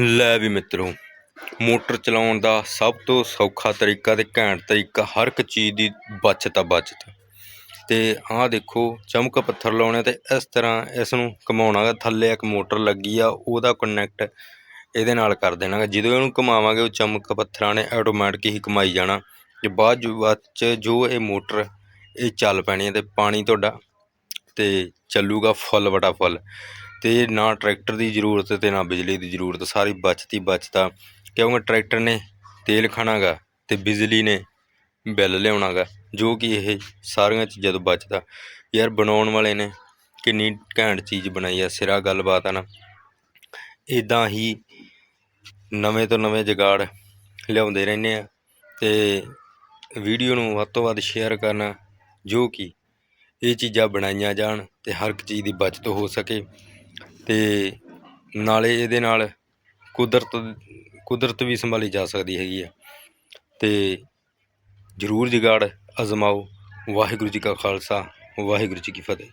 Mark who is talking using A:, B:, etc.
A: ਲੈ ਵੀ ਮਿੱਤਰੋ, ਮੋਟਰ ਚਲਾਉਣ ਦਾ ਸਭ ਤੋਂ ਸੌਖਾ ਤਰੀਕਾ ਤੇ ਘੈਂਟ ਤਰੀਕਾ ਹਰ ਇੱਕ ਚੀਜ਼ ਦੀ ਬਚਤ ਆ ਬਚਤ। ਤੇ ਆਹ ਦੇਖੋ, ਚਮਕ ਪੱਥਰ ਲਾਉਣੇ ਤੇ ਇਸ ਤਰ੍ਹਾਂ ਇਸ ਨੂੰ ਘੁਮਾਉਣਾਗਾ ਥੱਲੇ ਇੱਕ ਮੋਟਰ ਲੱਗੀ ਆ, ਉਹਦਾ ਕਨੈਕਟ ਇਹਦੇ ਨਾਲ ਕਰ ਦੇਣਾਗਾ ਜਦੋਂ ਇਹਨੂੰ ਘੁਮਾਵਾਂਗੇ, ਉਹ ਚਮਕ ਪੱਥਰਾਂ ਨੇ ਆਟੋਮੈਟਿਕ ਹੀ ਘੁਮਾਈ ਜਾਣਾ। ਤੇ ਬਾਅਦ ਜੋ ਬਾਅਦ 'ਚ ਜੋ ਇਹ ਮੋਟਰ, ਇਹ ਚੱਲ ਪੈਣੀ ਹੈ ਤੇ ਪਾਣੀ ਤੁਹਾਡਾ, ਤੇ ਚੱਲੂਗਾ ਫੁੱਲ ਬਟਾ ਫੁੱਲ ਅਤੇ ਨਾ ਟਰੈਕਟਰ ਦੀ ਜ਼ਰੂਰਤ ਅਤੇ ਨਾ ਬਿਜਲੀ ਦੀ ਜ਼ਰੂਰਤ, ਸਾਰੀ ਬਚਤ ਹੀ ਬਚਤਾ। ਕਿਉਂਕਿ ਟਰੈਕਟਰ ਨੇ ਤੇਲ ਖਾਣਾ ਗਾ ਅਤੇ ਬਿਜਲੀ ਨੇ ਬਿੱਲ ਲਿਆਉਣਾ ਗਾ ਜੋ ਕਿ ਇਹ ਸਾਰੀਆਂ ਚੀਜ਼ਾਂ ਤੋਂ ਬਚਦਾ ਯਾਰ ਬਣਾਉਣ ਵਾਲੇ ਨੇ ਕਿੰਨੀ ਘੈਂਟ ਚੀਜ਼ ਬਣਾਈ ਆ, ਸਿਰਾ ਗੱਲਬਾਤ ਆ ਨਾ। ਇੱਦਾਂ ਹੀ ਨਵੇਂ ਤੋਂ ਨਵੇਂ ਜੁਗਾੜ ਲਿਆਉਂਦੇ ਰਹਿੰਦੇ ਆ ਅਤੇ ਵੀਡੀਓ ਨੂੰ ਵੱਧ ਤੋਂ ਵੱਧ ਸ਼ੇਅਰ ਕਰਨਾ, ਜੋ ਕਿ ਇਹ ਚੀਜ਼ਾਂ ਬਣਾਈਆਂ ਜਾਣ ਅਤੇ ਹਰ ਇੱਕ ਚੀਜ਼ ਦੀ ਬਚਤ ਹੋ ਸਕੇ। ਅਤੇ ਨਾਲੇ ਇਹਦੇ ਨਾਲ ਕੁਦਰਤ ਕੁਦਰਤ ਵੀ ਸੰਭਾਲੀ ਜਾ ਸਕਦੀ ਹੈਗੀ ਆ। ਅਤੇ ਜ਼ਰੂਰ ਜੁਗਾੜ ਅਜ਼ਮਾਓ। ਵਾਹਿਗੁਰੂ ਜੀ ਕਾ ਖਾਲਸਾ, ਵਾਹਿਗੁਰੂ ਜੀ ਕੀ ਫਤਿਹ।